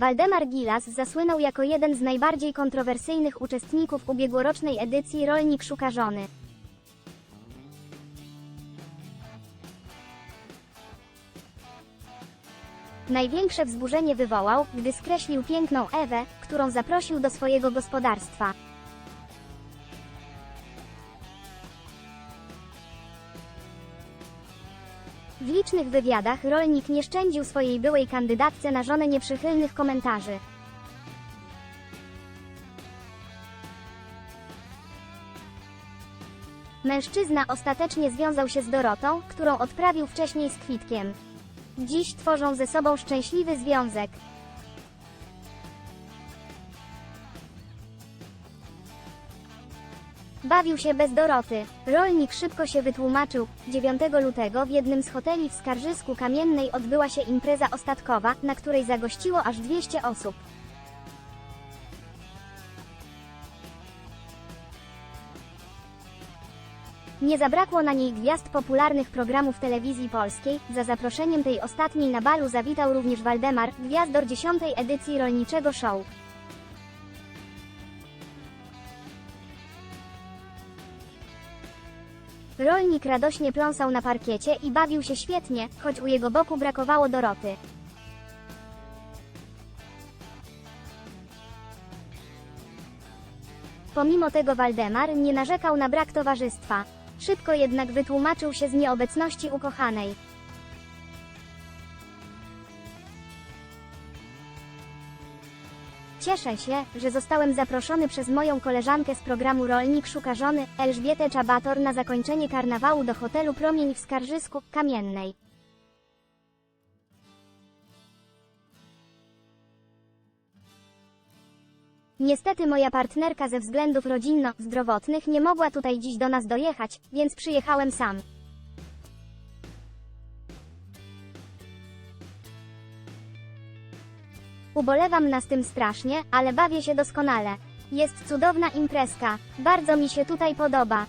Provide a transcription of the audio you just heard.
Waldemar Gilas zasłynął jako jeden z najbardziej kontrowersyjnych uczestników ubiegłorocznej edycji Rolnik Szuka Żony. Największe wzburzenie wywołał, gdy skreślił piękną Ewę, którą zaprosił do swojego gospodarstwa. W licznych wywiadach rolnik nie szczędził swojej byłej kandydatce na żonę nieprzychylnych komentarzy. Mężczyzna ostatecznie związał się z Dorotą, którą odprawił wcześniej z Kwitkiem. Dziś tworzą ze sobą szczęśliwy związek. Bawił się bez Doroty. Rolnik szybko się wytłumaczył. 9 lutego w jednym z hoteli w Skarżysku Kamiennej odbyła się impreza ostatkowa, na której zagościło aż 200 osób. Nie zabrakło na niej gwiazd popularnych programów telewizji polskiej. Za zaproszeniem tej ostatniej na balu zawitał również Waldemar, gwiazdor 10 edycji rolniczego show. Rolnik radośnie pląsał na parkiecie i bawił się świetnie, choć u jego boku brakowało Doroty. Pomimo tego Waldemar nie narzekał na brak towarzystwa. Szybko jednak wytłumaczył się z nieobecności ukochanej. Cieszę się, że zostałem zaproszony przez moją koleżankę z programu Rolnik Szuka Żony, Elżbietę Czabator na zakończenie karnawału do hotelu Promień w Skarżysku, Kamiennej. Niestety moja partnerka ze względów rodzinno-zdrowotnych nie mogła tutaj dziś do nas dojechać, więc przyjechałem sam. Ubolewam nas tym strasznie, ale bawię się doskonale. Jest cudowna imprezka. Bardzo mi się tutaj podoba.